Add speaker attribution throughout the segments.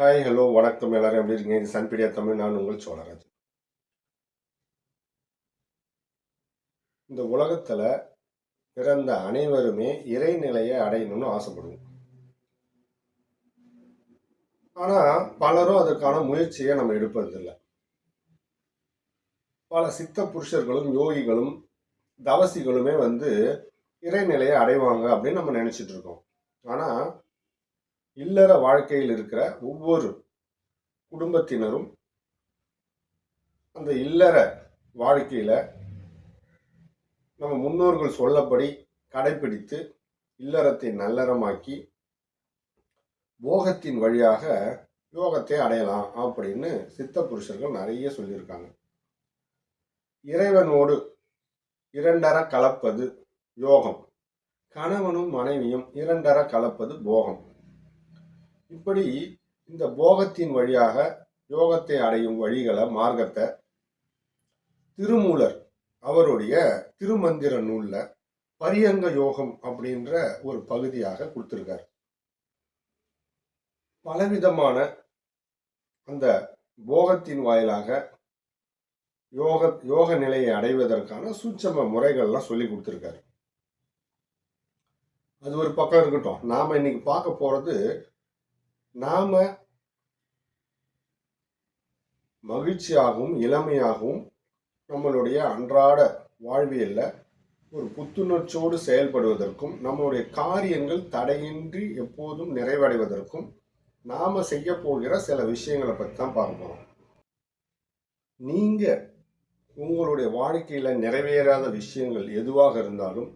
Speaker 1: Hi hello வணக்கம் எல்லாரும். எப்படி இருக்கீங்க? இது சன்பீடியா தமிழ். நான் உங்கள் சோழராஜ். இந்த உலகத்தில் பிறந்த அனைவருமே இறைநிலையை அடையணும்னு ஆசைப்படுவோம். ஆனால் பலரும் அதற்கான முயற்சியை நம்ம எடுப்பதில்லை. பல சித்த புருஷர்களும் யோகிகளும் தவசிகளுமே வந்து இறைநிலையை அடைவாங்க அப்படின்னு நம்ம நினச்சிட்டு இருக்கோம். ஆனால் இல்லற வாழ்க்கையில் இருக்கிற ஒவ்வொரு குடும்பத்தினரும் அந்த இல்லற வாழ்க்கையில் நம்ம முன்னோர்கள் சொல்லபடி கடைபிடித்து இல்லறத்தை நல்லறமாக்கி போகத்தின் வழியாக யோகத்தை அடையலாம் அப்படின்னு சித்த புருஷர்கள் நிறைய சொல்லியிருக்காங்க. இறைவனோடு இரண்டர கலப்பது யோகம். கணவனும் மனைவியும் இரண்டர கலப்பது போகம். இப்படி இந்த போகத்தின் வழியாக யோகத்தை அடையும் வழிகளை மார்க்கத்தை திருமூலர் அவருடைய திருமந்திர நூலில் பரியங்க யோகம் அப்படின்ற ஒரு பகுதியாக கொடுத்துருக்கார். பலவிதமான அந்த போகத்தின் வாயிலாக யோக யோக நிலையை அடைவதற்கான சூட்சம முறைகள்லாம் சொல்லி கொடுத்துருக்காரு. அது ஒரு பக்கம் இருக்கட்டும். நாம் இன்னைக்கு பார்க்க போகிறது நாம மகிழ்ச்சியாகவும் இளமையாகவும் நம்மளுடைய அன்றாட வாழ்வியல்ல ஒரு புத்துணர்ச்சியோடு செயல்படுவதற்கும் நம்மளுடைய காரியங்கள் தடையின்றி எப்போதும் நிறைவடைவதற்கும் நாம செய்ய போகிற சில விஷயங்களை பற்றி தான் பார்க்க போறோம். நீங்க உங்களுடைய வாழ்க்கையில நிறைவேறாத விஷயங்கள் எதுவாக இருந்தாலும்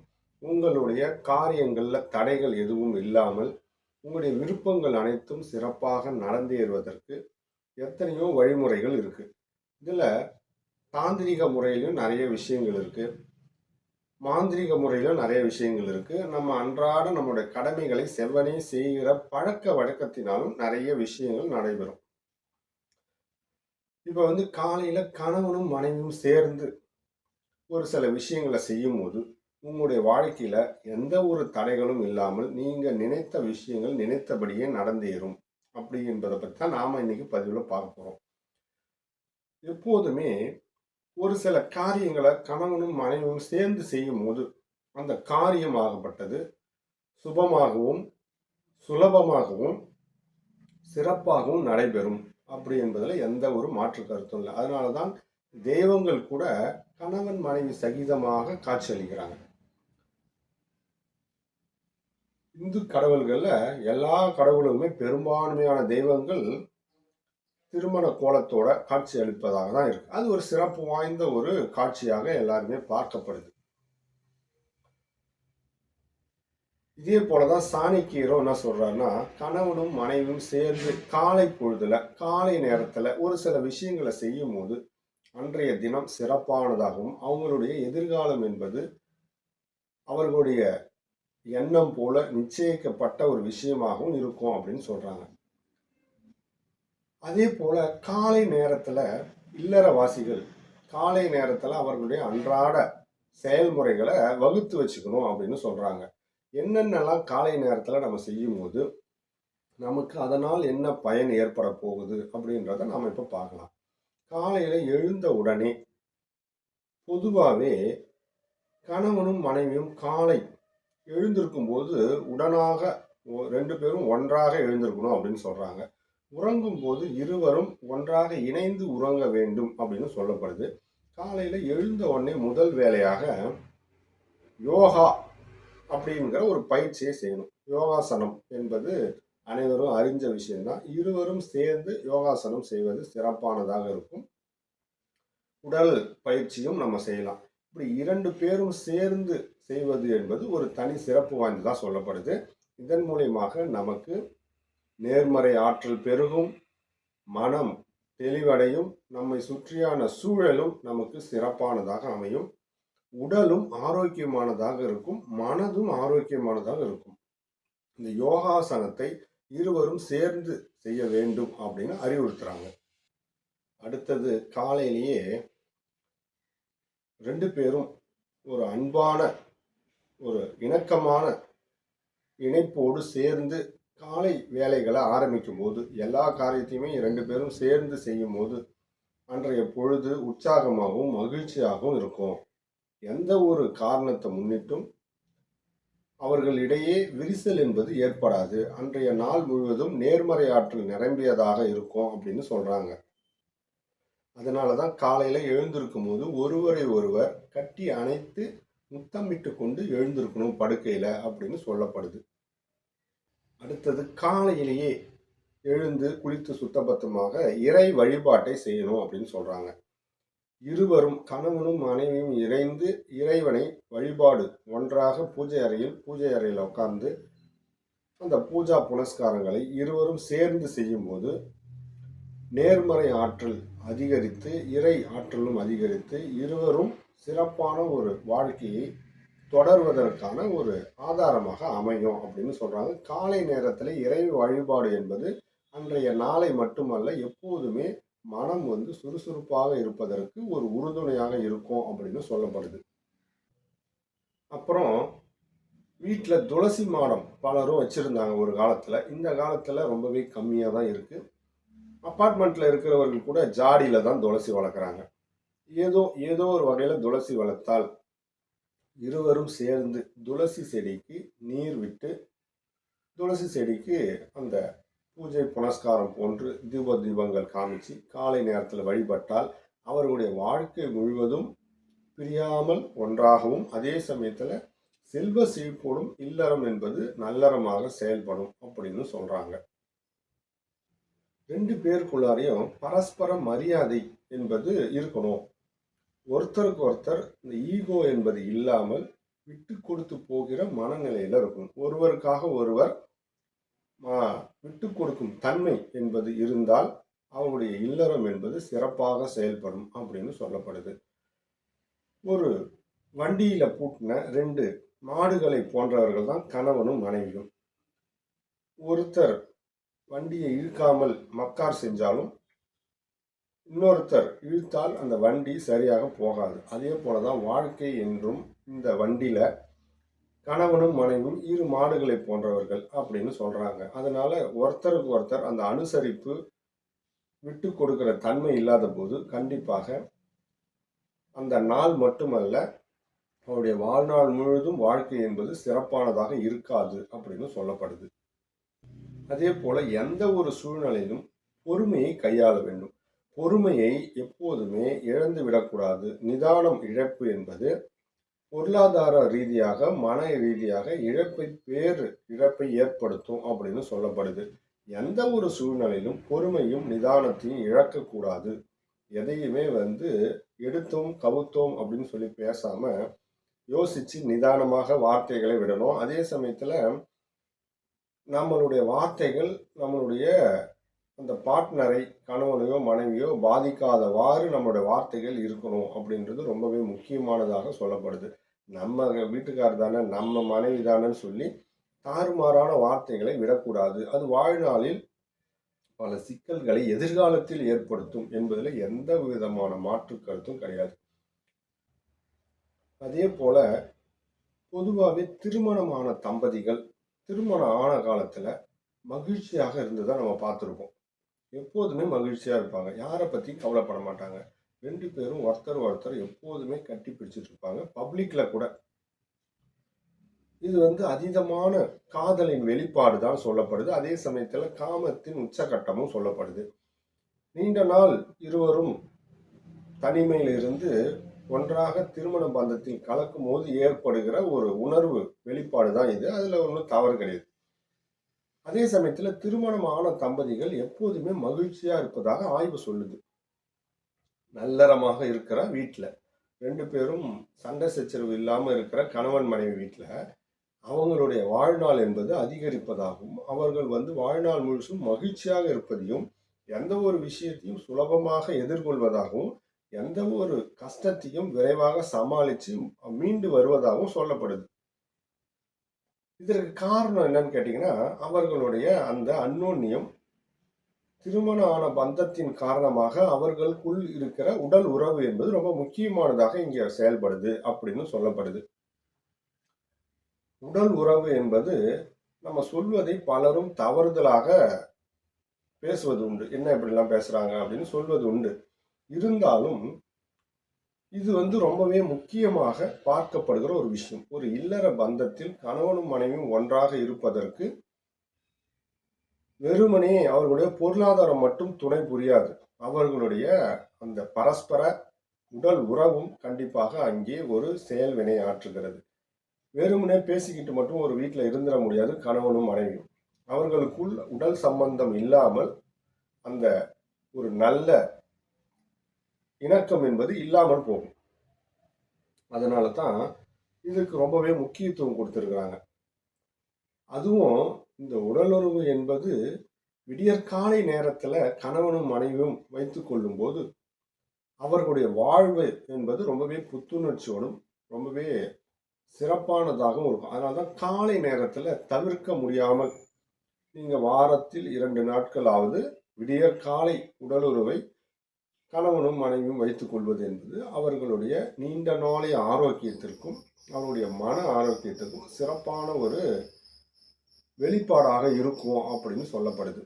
Speaker 1: உங்களுடைய காரியங்களில் தடைகள் எதுவும் இல்லாமல் உங்களுடைய விருப்பங்கள் அனைத்தும் சிறப்பாக நடந்தேறுவதற்கு எத்தனையோ வழிமுறைகள் இருக்குது இதில் தாந்திரிக முறையிலும் நிறைய விஷயங்கள் இருக்குது மாந்திரிக முறையிலும் நிறைய விஷயங்கள் இருக்குது நம்ம அன்றாட நம்முடைய கடமைகளை செவ்வனே செய்கிற பழக்க வழக்கத்தினாலும் நிறைய விஷயங்கள் நடைபெறும். இப்போ வந்து காலையில் கணவனும் மனைவியும் சேர்ந்து ஒரு சில விஷயங்களை செய்யும் போது உங்களுடைய வாழ்க்கையில் எந்த ஒரு தடைகளும் இல்லாமல் நீங்கள் நினைத்த விஷயங்கள் நினைத்தபடியே நடந்தேறும் அப்படி என்பதை பற்றி தான் நாம இன்னைக்கு பதிவில் பார்க்க போகிறோம் எப்போதுமே ஒரு சில காரியங்களை கணவனும் மனைவியும் சேர்ந்து செய்யும் போது அந்த காரியம் ஆகப்பட்டது. சுபமாகவும் சுலபமாகவும் சிறப்பாகவும் நடைபெறும். அப்படி என்பதில் எந்த ஒரு மாற்று கருத்தும் இல்லை. அதனால தான் தெய்வங்கள் கூட கணவன் மனைவி சகிதமாக காட்சியளிக்கிறாங்க. இந்து கடவுள்களில் எல்லா கடவுளுமே பெரும்பான்மையான தெய்வங்கள் திருமண கோலத்தோட காட்சி அளிப்பதாக தான் இருக்கு. அது ஒரு சிறப்பு வாய்ந்த ஒரு காட்சியாக எல்லாருமே பார்க்கப்படுது. இதே போலதான் சாணிக்கீரோ என்ன சொல்றாருன்னா கணவனும் மனைவியும் சேர்ந்து காலை பொழுதுல காலை நேரத்துல ஒரு சில விஷயங்களை செய்யும் போது அன்றைய தினம் சிறப்பானதாகவும் அவங்களுடைய எதிர்காலம் என்பது அவர்களுடைய எண்ணம் போல நிச்சயிக்கப்பட்ட ஒரு விஷயமாகவும் இருக்கும் அப்படின்னு சொல்றாங்க. அதே போல காலை நேரத்துல இல்லறவாசிகள் காலை நேரத்துல அவர்களுடைய அன்றாட செயல்முறைகளை வகுத்து வச்சுக்கணும் அப்படின்னு சொல்றாங்க. என்னென்னலாம் காலை நேரத்துல நம்ம செய்யும் போது நமக்கு அதனால் என்ன பயன் ஏற்பட போகுது அப்படின்றத நாம இப்ப பார்க்கலாம். காலையில எழுந்த உடனே பொதுவாகவே கணவனும் மனைவியும் காலை எழுந்திருக்கும் போது உடனாக ஒ- ரெண்டு பேரும் ஒன்றாக எழுந்திருக்கணும் அப்படின்னு சொல்றாங்க. உறங்கும் போது இருவரும் ஒன்றாக இணைந்து உறங்க வேண்டும் அப்படின்னு சொல்லப்படுது. காலையில் எழுந்த உடனே முதல் வேலையாக யோகா அப்படிங்கிற ஒரு பயிற்சியை செய்யணும். யோகாசனம் என்பது அனைவரும் அறிஞ்ச விஷயம்தான். இருவரும் சேர்ந்து யோகாசனம் செய்வது சிறப்பானதாக இருக்கும். உடல் பயிற்சியும் நம்ம செய்யலாம். இப்படி இரண்டு பேரும் சேர்ந்து செய்வது என்பது ஒரு தனி சிறப்பு வாய்ந்ததாக சொல்லப்படுது. இதன் மூலியமாக நமக்கு நேர்மறை ஆற்றல் பெருகும் மனம் தெளிவடையும் நம்மை சுற்றியான சூழலும் நமக்கு சிறப்பானதாக அமையும். உடலும் ஆரோக்கியமானதாக இருக்கும் மனதும் ஆரோக்கியமானதாக இருக்கும். இந்த யோகாசனத்தை இருவரும் சேர்ந்து செய்ய வேண்டும் அப்படின்னு அறிவுறுத்துறாங்க. அடுத்தது காலையிலேயே ரெண்டு பேரும் ஒரு அன்பான ஒரு இணக்கமான இணைப்போடு சேர்ந்து காலை வேலைகளை ஆரம்பிக்கும் போது எல்லா காரியத்தையுமே ரெண்டு பேரும் சேர்ந்து செய்யும் போது அன்றைய பொழுது உற்சாகமாகவும் மகிழ்ச்சியாகவும் இருக்கும். எந்த ஒரு காரணத்தை முன்னிட்டும் அவர்களிடையே விரிசல் என்பது ஏற்படாது. அன்றைய நாள் முழுவதும் நேர்மறை ஆற்றல் நிரம்பியதாக இருக்கும் அப்படின்னு சொல்றாங்க. அதனால தான் காலையில் எழுந்திருக்கும் போது ஒருவரை ஒருவர் கட்டி அணைத்து முத்தமிட்டு கொண்டு எழுந்திருக்கணும் படுக்கையில் அப்படின்னு சொல்லப்படுது. அடுத்தது காலையிலேயே எழுந்து குளித்து சுத்தபத்தமாக இறை வழிபாட்டை செய்யணும் அப்படின்னு சொல்கிறாங்க இருவரும் கணவனும் மனைவியும் இணைந்து இறைவனை வழிபாடு ஒன்றாக பூஜை அறையில் பூஜை அறையில் உட்கார்ந்து அந்த பூஜா புனஸ்காரங்களை இருவரும் சேர்ந்து செய்யும்போது நேர்மறை ஆற்றல் அதிகரித்து இறை ஆற்றலும் அதிகரித்து இருவரும் சிறப்பான ஒரு வாழ்க்கையை தொடர்வதற்கான ஒரு ஆதாரமாக அமையும் அப்படின்னு சொல்கிறாங்க காலை நேரத்தில் இறை வழிபாடு என்பது அன்றைய நாளை மட்டுமல்ல எப்போதுமே மனம் வந்து சுறுசுறுப்பாக இருப்பதற்கு ஒரு உறுதுணையாக இருக்கும் அப்படின்னு சொல்லப்படுது. அப்புறம் வீட்டில் துளசி மாடம் பலரும் வச்சுருந்தாங்க ஒரு காலத்தில். இந்த காலத்தில் ரொம்பவே கம்மியாக தான் இருக்குது அப்பார்ட்மெண்ட்டில் இருக்கிறவர்கள் கூட ஜாடியில் தான் துளசி வளர்க்குறாங்க. ஏதோ ஏதோ ஒரு வகையில் துளசி வளர்த்தால் இருவரும் சேர்ந்து துளசி செடிக்கு நீர் விட்டு துளசி செடிக்கு அந்த பூஜை புனஸ்காரம் போன்று தீப தீபங்கள் காமிச்சு காலை நேரத்தில் வழிபட்டால் அவர்களுடைய வாழ்க்கை முழுவதும் பிரியாமல் ஒன்றாகவும் அதே சமயத்தில் செல்வ செழிப்போடும் இல்லறம் என்பது நல்லறமாக செயல்படும் அப்படின்னு சொல்கிறாங்க ரெண்டு பேருக்குள்ளாரையும் பரஸ்பர மரியாதை என்பது இருக்கணும். ஒருத்தருக்கு ஒருத்தர் இந்த ஈகோ என்பது இல்லாமல் விட்டு கொடுத்து போகிற மனநிலையில் இருக்கணும் ஒருவருக்காக ஒருவர் விட்டு கொடுக்கும் தன்மை என்பது இருந்தால் அவருடைய இல்லறம் என்பது சிறப்பாக செயல்படும் அப்படின்னு சொல்லப்படுது. ஒரு வண்டியில் பூட்டின ரெண்டு மாடுகளை போன்றவர்கள் தான் கணவனும் மனைவியும். ஒருத்தர் வண்டியை இழுக்காமல் மக்கார் செஞ்சாலும் இன்னொருத்தர் இழுத்தால் அந்த வண்டி சரியாக போகாது. அதே போல தான் வாழ்க்கை என்றும் இந்த வண்டியில் கணவனும் மனைவியும் இரு மாடுகளை போன்றவர்கள் அப்படின்னு சொல்கிறாங்க அதனால் ஒருத்தருக்கு ஒருத்தர் அந்த அனுசரிப்பு விட்டு கொடுக்குற தன்மை இல்லாத போது கண்டிப்பாக அந்த நாள் மட்டுமல்ல அவருடைய வாழ்நாள் முழுவதும் வாழ்க்கை என்பது சிறப்பானதாக இருக்காது அப்படின்னு சொல்லப்படுது. அதே போல எந்த ஒரு சூழ்நிலையிலும் பொறுமையை கையாள வேண்டும். பொறுமையை எப்போதுமே இழந்து விடக்கூடாது. நிதானம் இழப்பு என்பது பொருளாதார ரீதியாக மன ரீதியாக இழப்பை பேர் இழப்பை ஏற்படுத்தும் அப்படின்னு சொல்லப்படுது. எந்த ஒரு சூழ்நிலையிலும் பொறுமையும் நிதானத்தையும் இழக்கக்கூடாது. எதையுமே வந்து எடுத்தோம் கவுத்தோம் அப்படின்னு சொல்லி பேசாம யோசிச்சு நிதானமாக வார்த்தைகளை விடணும். அதே சமயத்துல நம்மளுடைய வார்த்தைகள் நம்மளுடைய அந்த பார்ட்னரை கணவனையோ மனைவியோ பாதிக்காதவாறு நம்மளுடைய வார்த்தைகள் இருக்கணும் அப்படின்றது ரொம்பவே முக்கியமானதாக சொல்லப்படுது. நம்ம வீட்டுக்காரர் தானே நம்ம மனைவி தானேன்னு சொல்லி தாறுமாறான வார்த்தைகளை விடக்கூடாது. அது வாழ்நாளில் பல சிக்கல்களை எதிர்காலத்தில் ஏற்படுத்தும் என்பதில் எந்த விதமான மாற்று கருத்தும் கிடையாது. அதே போல பொதுவாகவே திருமணமான தம்பதிகள் திருமணம் ஆன காலத்தில் மகிழ்ச்சியாக இருந்ததை நம்ம பார்த்துருப்போம். எப்போதுமே மகிழ்ச்சியாக இருப்பாங்க. யாரை பற்றி கவலைப்பட மாட்டாங்க. ரெண்டு பேரும் ஒருத்தர் ஒருத்தர் எப்போதுமே கட்டி பிடிச்சிட்டு இருப்பாங்க. பப்ளிக்கில் கூட. இது வந்து அதீதமான காதலின் வெளிப்பாடு தான் சொல்லப்படுது. அதே சமயத்தில் காமத்தின் உச்சகட்டமும் சொல்லப்படுது. நீண்ட நாள் இருவரும் தனிமையில் இருந்து ஒன்றாக திருமண பந்தத்தில் கலக்கும் போது ஏற்படுகிற ஒரு உணர்வு வெளிப்பாடு தான் இது. அதில் ஒன்றும் தவறு கிடையாது. அதே சமயத்தில் திருமணம் ஆன தம்பதிகள் எப்போதுமே மகிழ்ச்சியாக இருப்பதாக ஆய்வு சொல்லுது. நல்லறமாக இருக்கிற வீட்டில் ரெண்டு பேரும் சண்டை சச்சரவு இல்லாமல் இருக்கிற கணவன் மனைவி வீட்டில் அவங்களுடைய வாழ்நாள் என்பது அதிகரிப்பதாகவும் அவர்கள் வந்து வாழ்நாள் முழுசும் மகிழ்ச்சியாக இருப்பதையும் எந்த ஒரு விஷயத்தையும் சுலபமாக எதிர்கொள்வதாகவும் எந்த ஒரு கஷ்டத்தையும் விரைவாக சமாளித்து மீண்டு வருவதாகவும் சொல்லப்படுது. இதற்கு காரணம் என்னன்னு கேட்டிங்கன்னா அவர்களுடைய அந்த அந்யோன்யம் திருமணம் ஆன பந்தத்தின் காரணமாக அவர்களுக்குள் இருக்கிற உடல் உறவு என்பது ரொம்ப முக்கியமானதாக இங்கே செயல்படுது அப்படின்னு சொல்லப்படுது. உடல் உறவு என்பது நம்ம சொல்வதை பலரும் தவறுதலாக பேசுவது உண்டு. என்ன இப்படிலாம் பேசுகிறாங்க அப்படின்னு சொல்வது உண்டு. இருந்தாலும் இது வந்து ரொம்பவே முக்கியமாக பார்க்கப்படுகிற ஒரு விஷயம். ஒரு இல்லற பந்தத்தில் கணவனும் மனைவியும் ஒன்றாக இருப்பதற்கு வெறுமனே அவர்களுடைய பொருளாதாரம் மட்டும் துணை புரியாது. அவர்களுடைய அந்த பரஸ்பர உடல் உறவும் கண்டிப்பாக அங்கே ஒரு செயல்வினை ஆற்றுகிறது. வெறுமனே பேசிக்கிட்டு மட்டும் ஒரு வீட்டில் இருந்துட முடியாது கணவனும் மனைவியும். அவர்களுக்குள் உடல் சம்பந்தம் இல்லாமல் அந்த ஒரு நல்ல இணக்கம் என்பது இல்லாமல் போகும். அதனால தான் இதுக்கு ரொம்பவே முக்கியத்துவம் கொடுத்துருக்குறாங்க. அதுவும் இந்த உடலுறவு என்பது விடியற்காலை நேரத்தில் கணவனும் மனைவியும் வைத்து கொள்ளும்போது அவர்களுடைய வாழ்வு என்பது ரொம்பவே புத்துணர்ச்சியோடும் ரொம்பவே சிறப்பானதாகவும் இருக்கும். அதனால தான் காலை நேரத்தில் தவிர்க்க முடியாமல் நீங்கள் வாரத்தில் இரண்டு நாட்களாவது விடியற்காலை உடலுறவை கணவனும் மனைவியும் வைத்துக் கொள்வது என்பது அவர்களுடைய நீண்ட நாளைய ஆரோக்கியத்திற்கும் அவருடைய மன ஆரோக்கியத்திற்கும் சிறப்பான ஒரு வெளிப்பாடாக இருக்கும் அப்படின்னு சொல்லப்படுது.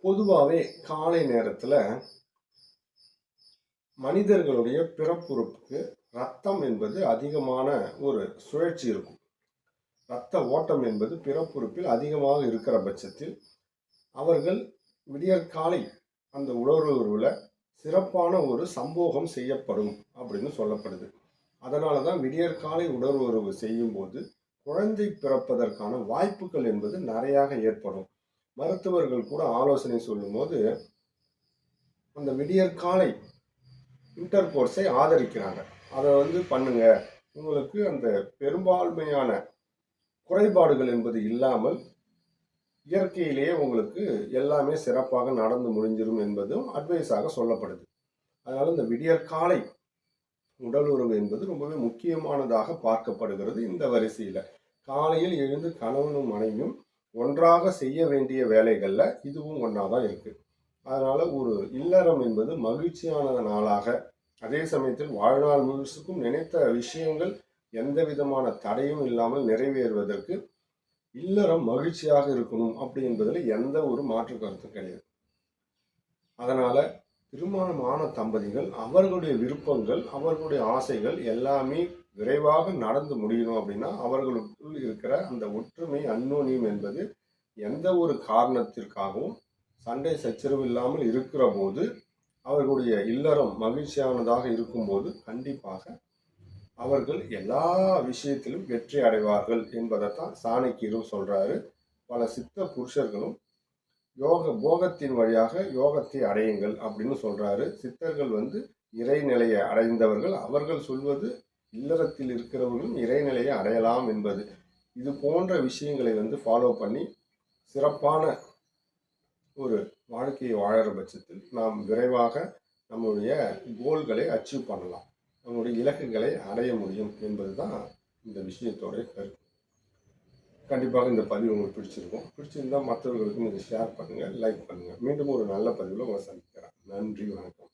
Speaker 1: பொதுவாகவே காலை நேரத்தில் மனிதர்களுடைய பிறப்புறுப்புக்கு ரத்தம் என்பது அதிகமான ஒரு சுழற்சி இருக்கும். இரத்த ஓட்டம் என்பது பிறப்புறுப்பில் அதிகமாக இருக்கிற பட்சத்தில் அவர்கள் விடியற்காலை அந்த உணர்வுல சிறப்பான ஒரு சம்போகம் செய்யப்படும் அப்படின்னு சொல்லப்படுது. அதனால தான் விடியற்காலை உணர்வுறவு செய்யும்போது குழந்தை பிறப்பதற்கான வாய்ப்புகள் என்பது நிறையாக ஏற்படும். மருத்துவர்கள் கூட ஆலோசனை சொல்லும்போது அந்த விடியற்காலை இன்டர் கோர்ஸை ஆதரிக்கிறாங்க. அதை வந்து பண்ணுங்க. உங்களுக்கு அந்த பெரும்பான்மையான குறைபாடுகள் என்பது இல்லாமல் இயற்கையிலேயே உங்களுக்கு எல்லாமே சிறப்பாக நடந்து முடிஞ்சிடும் என்பதும் அட்வைஸாக சொல்லப்படுது. அதனால் இந்த விடியற்காலை உடல் உறவு என்பது ரொம்பவே முக்கியமானதாக பார்க்கப்படுகிறது இந்த வரிசையில். காலையில் எழுந்து கணவனும் மனைவியும் ஒன்றாக செய்ய வேண்டிய வேலைகளில் இதுவும் ஒன்றா தான் இருக்குது அதனால் ஒரு இல்லறம் என்பது மகிழ்ச்சியான நாளாக அதே சமயத்தில் வாழ்நாள் முழுசுக்கும் நினைத்த விஷயங்கள் எந்த விதமான தடையும் இல்லாமல் நிறைவேறுவதற்கு இல்லறம் மகிழ்ச்சியாக இருக்கணும் அப்படி என்பதில் எந்த ஒரு மாற்று கருத்தும் கிடையாது. அதனால திருமணமான தம்பதிகள் அவர்களுடைய விருப்பங்கள் அவர்களுடைய ஆசைகள் எல்லாமே விரைவாக நடந்து முடியணும் அப்படின்னா அவர்களுக்குள் இருக்கிற அந்த ஒற்றுமை அந்நோனியம் என்பது எந்த ஒரு காரணத்திற்காகவும் சண்டை சச்சரவு இல்லாமல் இருக்கிற போது அவர்களுடைய இல்லறம் மகிழ்ச்சியானதாக இருக்கும்போது கண்டிப்பாக அவர்கள் எல்லா விஷயத்திலும் வெற்றி அடைவார்கள் என்பதைத்தான் சாணக்கியரும் சொல்றாரு. பல சித்த புருஷர்களும் யோக போகத்தின் வழியாக யோகத்தை அடையுங்கள் அப்படின்னு சொல்றாரு. சித்தர்கள் வந்து இறைநிலையை அடைந்தவர்கள். அவர்கள் சொல்வது இல்லறத்தில் இருக்கிறவர்களும் இறைநிலையை அடையலாம் என்பது. இது போன்ற விஷயங்களை வந்து ஃபாலோ பண்ணி சிறப்பான ஒரு வாழ்க்கையை வாழற பட்சத்தில் நாம் விரைவாக நம்முடைய கோல்களை அச்சீவ் பண்ணலாம். நம்முடைய இலக்குகளை அடைய முடியும் என்பது தான் இந்த விஷயத்தோட கருத்து. கண்டிப்பாக இந்த பதிவு உங்களுக்கு பிடிச்சிருக்கும். பிடிச்சிருந்தால் மற்றவர்களுக்கும் இதை ஷேர் பண்ணுங்கள் லைக் பண்ணுங்கள் மீண்டும் ஒரு நல்ல பதிவில் உங்களை சந்திக்கிறேன். நன்றி வணக்கம்.